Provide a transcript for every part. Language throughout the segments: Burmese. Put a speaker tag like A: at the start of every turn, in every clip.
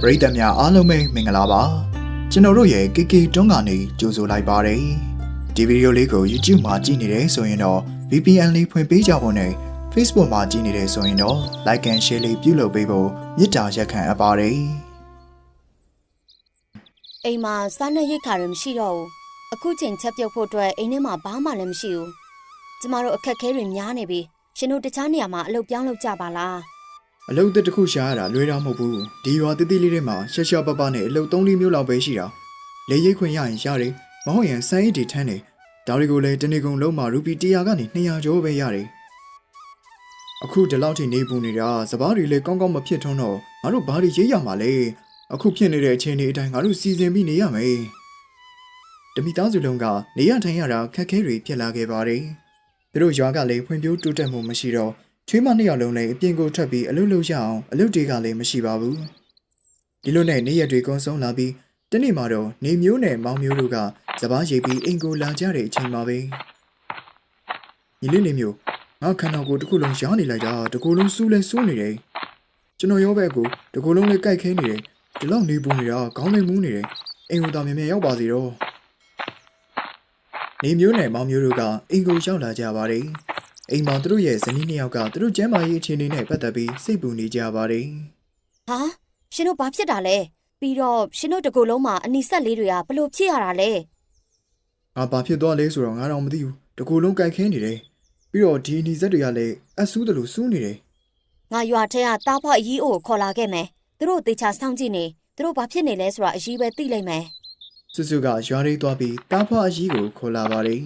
A: ပရိသတ်များအားလုံးပဲမင်္ဂလာပါကျွန်တော်တို့ရဲ့ KK တွန်းကနေကြိုဆိုလိုက်ပါတယ်ဒီဗီဒီယိုလေးကို YouTube မှာကြည့်နေတယ်ဆိုရင်တော့ VPN လေးဖွင့်ပေးကြဖို့နဲ့ Facebook မှာကြည့်နေတယ်ဆိုရင်တော့ Like and Share လေးပြုလုပ်ပေးဖို့မေတ္တာရက်ခံအပ်ပါတယ်
B: အိမ်မှာစားနပ်ရိက္ခာတွေမရှိတော့ဘူးအခုချိန်ချက်ပြုတ်ဖို့အတွက်အိမ်ထဲမှာဘာမှလည်းမရှိဘူးကျမတို့အခက်အခဲတွေများနေပြီရှင်တို့တခြားနေရာမှာအလုပ်ပြောင်းလုပ်ကြပါလား
A: အလုပ်သက်တစ်ခုရှာရတာလွယ်တော့မဟုတ်ဘူးဒီရွာတိတိလေးတွေမှာရှက်ရှက်ပပနဲ့အလုပ်သုံးလေးမျိုးလောက်ပဲရှိတာလေရိတ်ခွင့်ရရင်ရတယ်မဟုတ်ရင်စမ်းရည်တီထမ်းတယ်ဒါတွေကိုလည်းတနေ့ကုန်လုံးမှာရူပီ100ကနေ200ကျော်ပဲရတယ်အခုဒီလောက်ထိနေပူနေတာစပားတွေလည်းကောင်းကောင်းမဖြစ်ထွန်းတော့ငါတို့ဘာတွေရိပ်ရမှာလဲအခုဖြစ်နေတဲ့အခြေအနေအတိုင်းငါတို့စီစဉ်ပြီးနေရမယ်တမိသားစုလုံးကနေရထိုင်ရတာခက်ခဲတွေဖြစ်လာခဲ့ပါတယ်သူတို့ရွာကလည်းဖွံ့ဖြိုးတိုးတက်မှုမရှိတော့ ချွေးမနှစ်ယောက်လုံးလည်းအပြင်ကိုထွက်ပြီးအလုပ်လုပ်ရအောင်အလုပ်တွေကလည်းမရှိပါဘူးဒီလိုနဲ့နေ့ရက်တွေကုန်ဆုံးလာပြီးတနေ့မှာတော့နေမျိုးနဲ့မောင်မျိုးတို့ကစပားရိပ်ပြီးအိမ်ကိုလာကြတဲ့အချိန်မှာပဲညီလေးနေမျိုးငါခန္ဓာကိုယ်တစ်ခုလုံးရှားနေလိုက်တာတစ်ခုလုံးစူးလဲစူးနေတယ်ကျွန်တော်ရောဘက်ကိုတစ်ခုလုံးလည်းကြိုက်ခဲနေတယ်ဒီလောက်နေပူနေတာခေါင်းလေးမူးနေတယ်အိမ်ကိုသာမြင်မြင်ရောက်ပါစီတော့နေမျိုးနဲ့မောင်မျိုးတို့ကအိမ်ကိုရောက်လာကြပါတယ် အိမ်မှာသူတို့ရဲ့ဇနီးနှစ်ယောက်ကသူတို့ကျမ်းမာရေးအခြေအနေနဲ့ပတ်သက်ပြီးစိတ်ပူနေကြပါတယ်
B: ဟာရှင်တို့ဘာဖြစ်တာလဲပြီးတော့ရှင်တို့တကူလုံးမှာအနီဆက်လေးတွေကဘလို့ဖြစ်ရတာလဲ။
A: ငါဘာဖြစ်သွားလဲဆိုတော့ငါတော့မသိဘူး။တကူလုံးကြိုက်ခင်းနေတယ်။ပြီးတော့ဒီအနီစက်တွေကလည်းအဆူးတယ်လို့စူးနေတယ်
B: ငါရွာထဲကတားဖွားအကြီးအိုကိုခေါ်လာခဲ့မယ်သူတို့တေချာစောင့်ကြည့်နေသူတို့ဘာဖြစ်နေလဲဆိုတာအကြီးပဲသိလိုက်မယ်။
A: စွစွကရွာရိတ်သွားပြီးတားဖွားအကြီးကိုခေါ်လာပါတယ်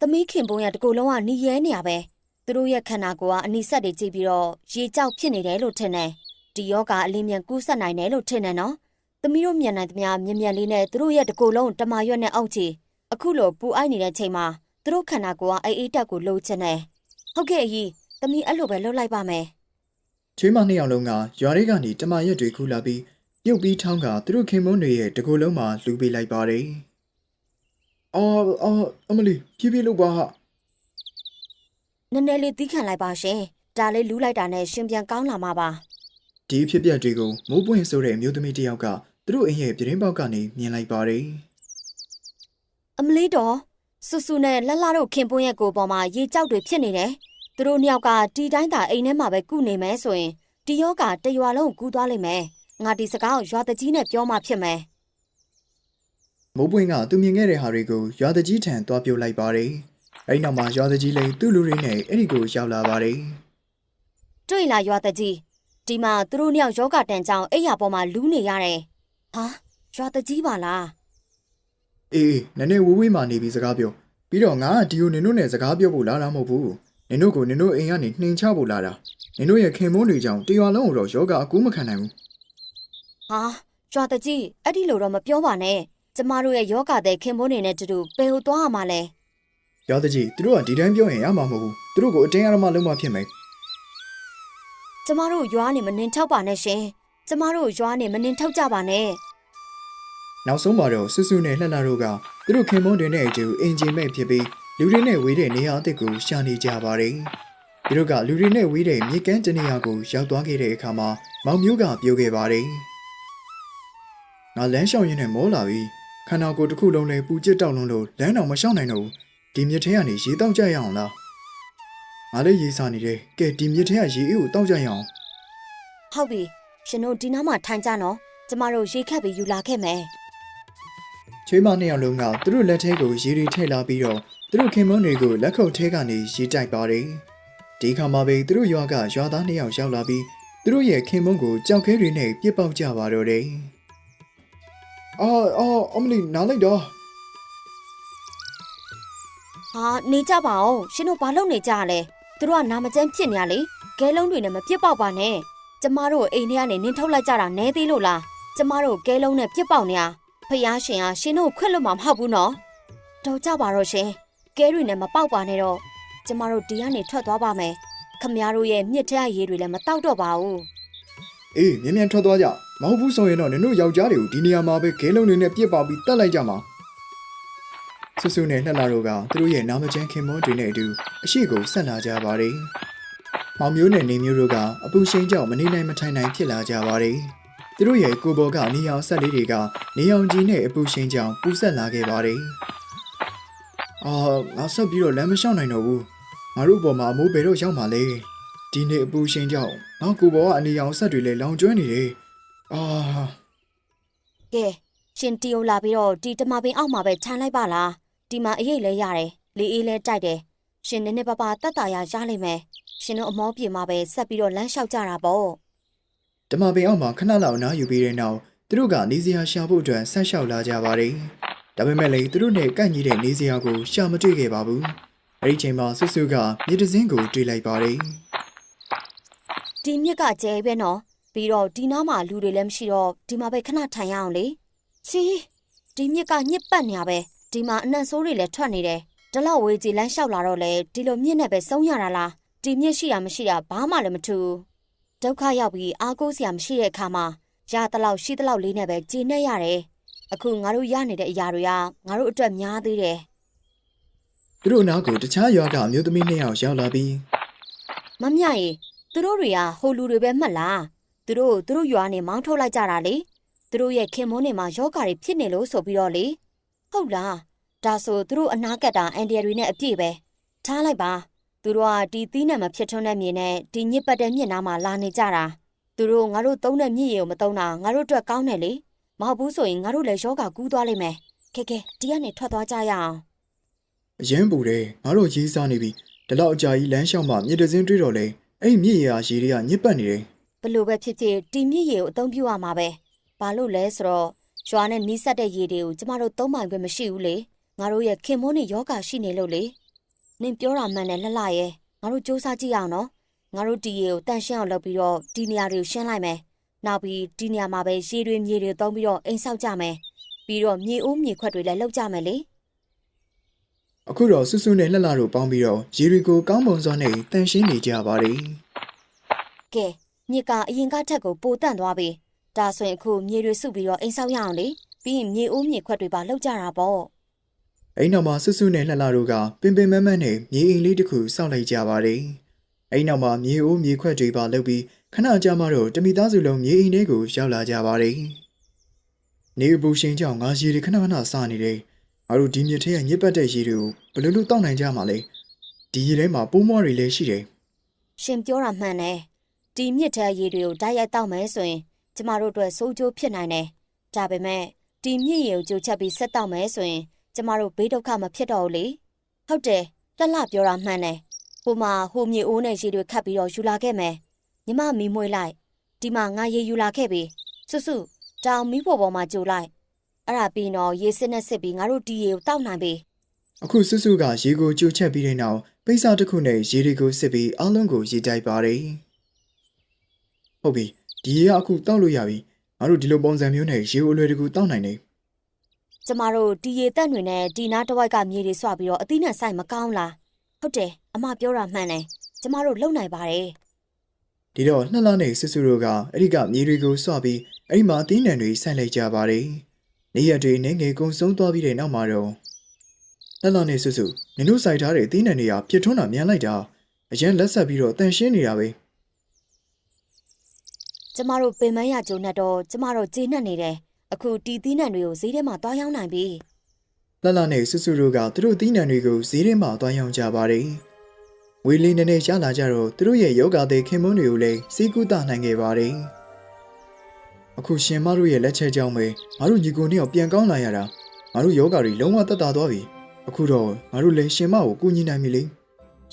B: သမီးခင်ပုံးရတကူလုံးကหนีရဲနေရပဲသူတို့ရဲ့ခန္ဓာကိုယ်ကအနီဆက်တွေကြည့်ပြီးတော့ရေကြောက်ဖြစ်နေတယ်လို့ထင်တယ်ဒီယောဂအလင်းမြန်ကူးဆက်နိုင်တယ်လို့ထင်တယ်နော်သမီးတို့မြန်နိုင်သမျှမြင်မြန်လေးနဲ့သူတို့ရဲ့တကူလုံးတမာရွက်နဲ့အောက်ချီအခုလိုပူအိုက်နေတဲ့ချိန်မှာသူတို့ခန္ဓာကိုယ်ကအေးအေးတက်ကိုလှုပ်ချင်တယ်ဟုတ်ကဲ့အကြီးသမီးအဲ့လိုပဲလှုပ်လိုက်ပါမယ်။
A: ချွေးမနှစ်ယောက်လုံးကရွာရိတ်ကနေတမရက်တွေခူလာပြီးပြုတ်ပြီးထောင်းကသူတို့ခင်မုန်းတွေရဲ့တကူလုံးမှာလူပေးလိုက်ပါတယ်။ အော်အော်အမလီဖြည်းဖြည်းလုပ်ပါဟာ
B: နည်းနည်းလေးသီးခံလိုက်ပါရှင်ဒါလေးလူးလိုက်တာနဲ့ရှင်ပြန်ကောင်းလာမှာပါ။
A: ဒီဖြစ်ပျက်တွေကိုမိုးပွင့်ဆိုတဲ့အမျိုးသမီးတစ်ယောက်ကသူတို့အိမ်ရဲ့ပြတင်းပေါက်ကနေမြင်လိုက်ပါတယ်။
B: အမလေးတော်ဆူဆူနဲ့လှလှတို့ခင်ပွန်းရဲ့ကိုယ်ပေါ်မှာရေကြောက်တွေဖြစ်နေတယ်။သူတို့နှစ်ယောက်ကတီတိုင်းသာအိမ်ထဲမှာပဲကုနေမယ်ဆိုရင်ဒီယောကတရွာလုံးကူးသွားလိမ့်မယ်။ငါဒီစကားကိုရွာတကြီးနဲ့ပြောမှဖြစ်မယ်
A: မိုးပွင့်ကသူမြင်ခဲ့တဲ့ဟာတွေကိုရွာတကြီးထံသွားပြလိုက်ပါတယ်။အဲဒီနောက်မှာရွာတကြီးလည်းသူ့လူတွေနဲ့အဲ့ဒီကိုရောက်လာပါတယ်။
B: တွေ့လားရွာတကြီးဒီမှာသူတို့နှစ်ယောက်ယောဂတန်ကြောင်အိယာပေါ်မှာလူးနေရတယ်။ဟာရွာတကြီးပါလား။
A: အေးအေးနည်းနည်းဝေးဝေးမှနေပြီးစကားပြော။ပြီးတော့ငါကဒီကိုနင်တို့နဲ့စကားပြောဖို့လာတာမဟုတ်ဘူး။နင်တို့ကိုနင်တို့အိမ်ကနေနှင်ချဖို့လာတာ။နင်တို့ရဲ့ခင်မုန်းတွေကြောင့်တရွာလုံးကိုတော့ယောဂအကူမခံနိုင်ဘူး။
B: ဟာရွာတကြီးအဲ့ဒီလိုတော့မပြောပါနဲ့။ ကျမတို့ရဲ့ယောဂတဲ့ခင်ပွန်းနေနဲ့တူတူဘယ်ဟိုသွားရမှာလဲ။
A: ရွာတကြီးသူတို့ကဒီတိုင်းပြောရင်ရမှာမဟုတ်ဘူး။သူတို့ကိုအတင်းအဓမ္မလုံးမဖြစ်မယ်
B: ကျမတို့ရွာနေမနှင်ထောက်ပါနဲ့ရှင်ကျမတို့ရွာနေမနှင်ထောက်ကြပါနဲ့။
A: နောက်ဆုံးမှာတော့ဆွဆွနဲ့လှလှတို့ကသူတို့ခင်မုန်းတွေနဲ့အတူအင်ဂျင်မဲ့ဖြစ်ပြီးလူတွေနဲ့ဝေးတဲ့နေရာအသစ်ကိုရှာနေကြပါတယ်။သူတို့ကလူတွေနဲ့ဝေးတဲ့မြေကမ်းတနေရာကိုရောက်သွားခဲ့တဲ့အခါမှာမောင်မျိုးကပြောခဲ့ပါတယ်။ငါလမ်းလျှောက်ရင်းနဲ့မောလာပြီ။ ခန္ဓာကိုယ်တစ်ခုလုံးလည်းပူကျစ်တောက်လုံးလို့လမ်းတော်မလျှောက်နိုင်တော့ဘူး။ဒီမြစ်ထဲကနေရေတောက်ကြရအောင်လား။ငါလည်းရေစာနေတယ်။ကဲဒီမြစ်ထဲကရေအေးကိုတောက်ကြရအောင်
B: ဟုတ်ပြီရှင်တို့ဒီနားမှာထိုင်ကြနော်ကျမတို့ရေခက်ပြီးယူလာခဲ့မယ်။
A: ချွေးမနှစ်ယောက်လုံးကသူတို့လက်ထဲကိုရေတွေထည့်လာပြီးတော့သူတို့ခင်မုန်းတွေကိုလက်ခုပ်ထဲကနေရေတိုက်ပါတယ်။ဒီခါမှာပဲသူတို့ရွာကရွာသားနှစ်ယောက်ရောက်လာပြီးသူတို့ရဲ့ခင်မုန်းကိုကြောက်ခဲတွေနဲ့ပြစ်ပေါက်ကြပါတော့တယ်။ အော်အော်အမလီနားလိုက်တော့
B: ဟာနေကြပါအောင်ရှင်တို့ဘာလုပ်နေကြရလဲသူတို့ကနာမကျန်းဖြစ်နေရလေဂဲလုံးတွေနဲ့မပြစ်ပေါက်ပါနဲ့ကျမတို့အိမ်ထဲကနေနင်းထုတ်လိုက်ကြတာနဲသေးလို့လားကျမတို့ဂဲလုံးနဲ့ပြစ်ပေါက်နေရဖယားရှင်ကရှင်တို့ခွင့်လွတ်မှာမဟုတ်ဘူးနော်တော့ကြပါတော့ရှင်ကဲတွေနဲ့မပေါက်ပါနဲ့တော့ကျမတို့ဒီကနေထွက်သွားပါမယ်ခမရတို့ရဲ့မြစ်ထဲကရေတွေလည်းမတောက်တော့ပါဘူး
A: ။အေးမြ мян ထွက်သွားကြ။ မဟုတ်ဘူးဆိုရင်တော့နင်တို့ယောက်ျားတွေကိုဒီနေရာမှာပဲခဲလုံးတွေနဲ့ပြစ်ပေါက်ပြီးတတ်လိုက်ကြမှာ။ဆွဆွနဲ့လှလှတို့ကသူတို့ရဲ့နာမကျန်းခင်မွန်းတွေနဲ့အတူအရှိကိုဆက်လာကြပါတယ်။မောင်မျိုးနဲ့နေမျိုးတို့ကအပူရှိန်ကြောင့်မနေနိုင်မထိုင်နိုင်ဖြစ်လာကြပါတယ်သူတို့ရဲ့ကိုယ်ပေါ်ကနေအောင်ဆက်လေးတွေကနေအောင်ကြီးနဲ့အပူရှင်ကြောင်ပူဆက်လာခဲ့ပါတယ်အာငါဆက်ပြီးတော့လမ်းမလျှောက်နိုင်တော့ဘူးငါတို့ပေါ်မှာအမိုးဘယ်တော့ရောက်မှာလဲဒီနေ့အပူရှင်ကြောင်ငါကိုယ်ပေါ်ကနေအောင်ဆက်တွေလည်းလောင်ကျွမ်းနေတယ် အာ
B: ကဲရှင်တီယိုလာပြီးတော့ဒီတမပင်အောက်မှာပဲခြံလိုက်ပါလားဒီမှာအရေးလဲရတယ်လေအေးလဲတိုက်တယ်ရှင်နည်းနည်းပါးပါတတ်တာရရလိမ့်မယ်ရှင်တို့အမောပြေမှာပဲဆက်ပြီးတော့လမ်းလျှောက်ကြတာပေါ့
A: ဓမ္မပင်အောက်မှာခဏလောက်နားယူပြီးတဲ့နောက်သူတို့ကနေစရာရှာဖို့အတွက်ဆက်လျှောက်လာကြပါတယ်ဒါပေမဲ့လည်းသူတို့နဲ့ကန့်ညီတဲ့နေစရာကိုရှာမတွေ့ခဲ့ပါဘူးအဲ့ဒီချိန်မှာဆွဆွကမြေတစင်းကိုတွေ့လိုက်ပါတယ်
B: ဒီမြစ်ကကျဲပဲနော် ပြီးတော့ဒီနားမှာလူတွေလည်းမရှိတော့ဒီမှာပဲခဏထိုင်ရအောင်လေချီဒီမြစ်ကညစ်ပတ်နေရပဲဒီမှာအနံ့ဆိုးတွေလည်းထွက်နေတယ်ဒီလောက်ဝေးကြီးလမ်းလျှောက်လာတော့လေဒီလိုမြစ်နဲ့ပဲဆုံးရတာလားဒီမြစ်ရှိတာမရှိတာဘာမှလည်းမထူးဒုက္ခရောက်ပြီးအားကိုးစရာမရှိတဲ့အခါမှာရတလောက်ရှိတလောက်လေးနဲ့ပဲကြည်နေရတယ်အခုငါတို့ရနေတဲ့အရာတွေကငါတို့အတွက်များသေးတယ်
A: သူတို့အနားကိုတခြားရွာကအမျိုးသမီးနှစ်ယောက်ရောက်လာပြီး
B: မမရေသူတို့တွေကဟိုလူတွေပဲမှတ်လား သူတို့သူတို့ရွာနေမောင်းထုတ်လိုက်ကြတာလေသူတို့ရဲ့ခင်မွန်းနေမှာယောဂါတွေဖြစ်နေလို့ဆိုပြီးတော့လေဟုတ်လားဒါဆိုသူတို့အနာကက်တာအန်ဒီယတွေနဲ့အပြည့်ပဲထားလိုက်ပါသူတို့ကဒီသီးနှံမဖြစ်ထွန်းတဲ့မြေနဲ့ဒီညစ်ပတ်တဲ့မြစ်နားမှာလာနေကြတာသူတို့ငါတို့သုံးတဲ့မြစ်ရေကိုမသုံးတာငါတို့အတွက်ကောင်းတယ်လေမဟုတ်ဘူးဆိုရင်ငါတို့လည်းယောဂါကူးသွားလိမ့်မယ်ကဲကဲဒီကနေထွက်သွားကြရအောင်
A: အရင်ပူတယ်ငါတို့ရေးစားနေပြီဒီလောက်အကြာကြီးလမ်းလျှောက်မှမြေတစင်းတွေ့တော့လေအဲ့ဒီမြစ်ရာရေတွေကညစ်ပတ်နေတယ်
B: ဘ လို့ပဲဖြစ်ဖြစ်ဒီမြစ်ရေကိုအသုံးပြုရမှာပဲဘာလို့လဲဆိုတော့ရွာနဲ့နီးစပ်တဲ့ရေတွေကိုကျမတို့သုံးပိုင်ခွင့်မရှိဘူးလေငါတို့ရဲ့ခင်မွန်းနေယောဂရှိနေလို့လေနင်ပြောတာမှန်တယ်လှလှရဲ့ငါတို့စူးစမ်းကြည့်အောင်နော်ငါတို့ဒီရေကိုတန်ရှင်းအောင်လုပ်ပြီးတော့ဒီနေရာတွေကိုရှင်းလိုက်မယ်နောက်ပြီးဒီနေရာမှာပဲရေတွေမြေတွေသုံးပြီးတော့အိမ်ဆောက်ကြမယ်ပြီးတော့မြေအိုးမြေခွက်တွေလည်းလုပ်ကြမယ်လေ
A: အခုတော့ဆွဆွနဲ့လှလှတို့ပေါင်းပြီးတော့ရေတွေကိုကောင်းပုံစွာနဲ့တန်ရှင်းနေကြပါတယ်
B: ကဲ မြစ်ကအရင်ကထက်ကိုပိုတန့်သွားပြီဒါဆိုရင်အခုမြေတွေစုပြီးတော့အိမ်ဆောက်ရအောင်လေပြီးရင်မြေအိုးမြေခွက်တွေပါလုပ်ကြတာပေါ့
A: အဲ့နောက်မှာဆွဆွနဲ့လှလှတို့ကပင်ပင်မမတ်နဲ့မြေအိမ်လေးတစ်ခုစောင့်လိုက်ကြပါတယ်အဲ့နောက်မှာမြေအိုးမြေခွက်တွေပါလုပ်ပြီးခဏကြာမှတော့တမိသားစုလုံးမြေအိမ်လေးကိုရောက်လာကြပါတယ်နေအပူရှင်ကြောင့်ငါရေတွေခဏခဏစားနေတယ်ငါတို့ဒီမြစ်ထဲကညစ်ပတ်တဲ့ရေတွေကိုဘယ်လိုလုပ်တောက်နိုင်ကြမှာလဲဒီရေထဲမှာပိုးမွှားတွေလည်းရှိတယ်
B: ရှင်ပြောတာမှန်တယ် ဒီမြစ်ထဲရေတွေကိုတိုက်ရိုက်တောက်မယ်ဆိုရင်ကျမတို့အတွက်စိုးကျိုးဖြစ်နိုင်တယ်ဒါပေမဲ့ဒီမြစ်ရေကိုကြိုချက်ပြီးဆက်တောက်မယ်ဆိုရင်ကျမတို့ဘေးဒုက္ခမဖြစ်တော့ဘူးလေဟုတ်တယ်လှလှပြောတာမှန်တယ်ဟိုမှာဟိုမြေအိုးနဲ့ရေတွေခတ်ပြီးတော့ယူလာခဲ့မယ်ညီမမီမွေးလိုက်ဒီမှာငါရေယူလာခဲ့ပြီစွစွတောင်မီးပေါ်ပေါ်မှာကြိုလိုက်အဲ့ဒါပြီးတော့ရေစစ်နဲ့စစ်ပြီးငါတို့ဒီရေကိုတောက်နိုင်ပြီ
A: အခုဆွဆွကရေကိုကြိုချက်ပြီးတဲ့နောက်ပိတ်စာတစ်ခုနဲ့ရေတွေကိုစစ်ပြီးအလုံးကိုရေတိုက်ပါတယ် ဟုတ်ပြီဒီရေကအခုတောက်လို့ရပြီငါတို့ဒီလိုပုံစံမျိုးနဲ့ရေကိုအလွယ်တကူတောက်နိုင်တယ်
B: ကျမတို့ဒီရေတက်တွေနဲ့ဒီနားတစ်ဝိုက်ကမြေတွေဆွပြီးတော့အသီးနဲ့ဆိုင်မကောင်းလားဟုတ်တယ်အမပြောတာမှန်တယ်ကျမတို့လုံနိုင်ပါတယ်
A: ဒီတော့လှလှနဲ့ဆွဆွတို့ကအဲ့ဒီကမြေတွေကိုစွပြီးအဲ့ဒီမှာအသီးနှံတွေဆိုင်လိုက်ကြပါတယ်နေရက်တွေနေငယ်ကုံဆုံးသွားပြီးတဲ့နောက်မှာတော့လှလှနဲ့ဆွဆွနင်တို့စိုက်ထားတဲ့အသီးနှံတွေကပြစ်ထွန်းတာမြန်လိုက်တာအရင်လက်ဆက်ပြီးတော့တန်ရှင်းနေတာပဲ
B: ကျမတို့ပင်မရကြုံနဲ့တော့ကျမတို့ကျေနပ်နေတယ်အခုတီသီးနှံတွေကိုဈေးထဲမှာတွားရောက်နိုင်ပြီ
A: လှလှနဲ့ဆွဆွတို့ကသူတို့သီးနှံတွေကိုဈေးထဲမှာတွားရောင်းကြပါတယ်ဝေးလေးနည်းနည်းရလာကြတော့သူတို့ရဲ့ယောဂသည်ခင်မွန်းတွေကိုလည်းစီးကူးတာနိုင်ခဲ့ပါတယ်အခုရှင်မတို့ရဲ့လက်ချက်ကြောင့်ပဲငါတို့ညီကိုနှစ်ယောက်ပြန်ကောင်းလာရတာငါတို့ယောဂတွေလုံးဝတက်တာသွားပြီအခုတော့ငါတို့လည်းရှင်မကိုကူညီနိုင်ပြီလေ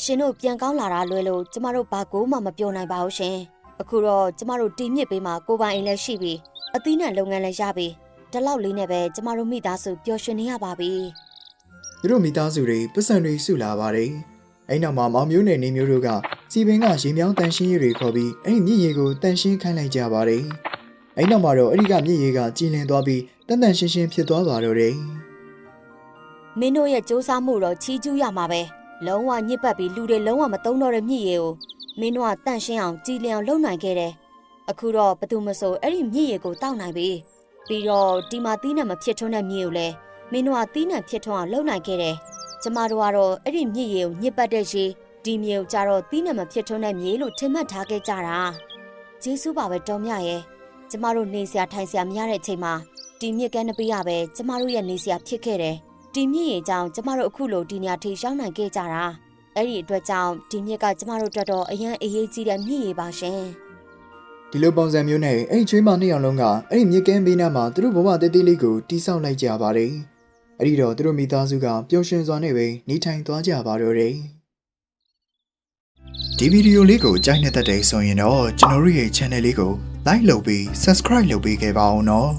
B: ရှင်တို့ပြန်ကောင်းလာတာလွဲလို့ကျမတို့ဘာကိုမှမပြောနိုင်ပါဘူးရှင် အခုတော့ကျမတို့တီမြစ်ပေးမှာကိုပိုင်အိမ်လည်းရှိပြီအသီးနှံလုပ်ငန်းလည်းရပြီဒီလောက်လေးနဲ့ပဲကျမတို့မိသားစုပျော်ရွှင်နေရပါပြီ
A: သူတို့မိသားစုတွေပတ်စံတွေစုလာပါတယ်အဲ့နောက်မှာမောင်မျိုးနဲ့နေမျိုးတို့ကစီပင်ကရေမြောင်းတန်ရှင်းရည်တွေခေါ်ပြီးအဲ့ဒီမြစ်ရေကိုတန်ရှင်းခိုင်းလိုက်ကြပါတယ်အဲ့နောက်မှာတော့အဲ့ဒီကမြစ်ရေကကြည်လင်သွားပြီးတန်တန်ရှင်းရှင်းဖြစ်သွားပါတော့တယ်
B: မင်းတို့ရဲ့စူးစမ်းမှုတော့ချီးကျူးရမှာပဲလုံးဝညစ်ပတ်ပြီးလူတွေလုံးဝမသုံးတော့တဲ့မြစ်ရေကို မင်းတို့ကတန့်ရှင်းအောင်ကြည်လင်အောင်လုပ်နိုင်ခဲ့တယ်အခုတော့ဘယ်သူမဆိုအဲ့ဒီမြစ်ရေကိုတောက်နိုင်ပြီပြီးတော့ဒီမှာသီးနှံမဖြစ်ထွန်းတဲ့မြစ်ကိုလည်းမင်းတို့ကသီးနှံဖြစ်ထွန်းအောင်လုပ်နိုင်ခဲ့တယ်ကျမတို့ကတော့အဲ့ဒီမြစ်ရေကိုညစ်ပတ်တဲ့ရေဒီမြေကိုကြတော့သီးနှံမဖြစ်ထွန်းတဲ့မြေလို့ထင်မှတ်ထားခဲ့ကြတာကျေးဇူးပါပဲတော်မြရဲ့ကျမတို့နေစရာထိုင်စရာမရတဲ့အချိန်မှာဒီမြစ်ကမ်းနှစ်ပေးရပဲကျမတို့ရဲ့နေစရာဖြစ်ခဲ့တယ်ဒီမြစ်ရေကြောင့်ကျမတို့အခုလိုဒီနေရာထိရောက်နိုင်ခဲ့ကြတာ အဲ့ဒီအတွက်ကြောင့်ဒီမြစ်ကကျမတို့တော်တော်အရန်အရေးကြီးတဲ့မြစ်ရေပါရှင်
A: ဒီလိုပုံစံမျိုးနဲ့အဲ့ဒီချွေးမနှစ်ယောက်လုံးကအဲ့ဒီမြစ်ကမ်းဘေးနားမှာသူတို့ဘဝတည်တည်လေးကိုတီးဆောက်လိုက်ကြပါတယ်အဲ့ဒီတော့သူတို့မိသားစုကပျော်ရွှင်စွာနဲ့ပဲနေထိုင်သွားကြပါတော့တယ်ဒီဗီဒီယိုလေးကိုကြိုက်နေတဲ့တဲ့ဆိုရင်တော့ကျွန်တော်တို့ရဲ့ channel လေးကို like လုပ်ပြီး subscribe လုပ်ပေးခဲ့ပါဦးနော်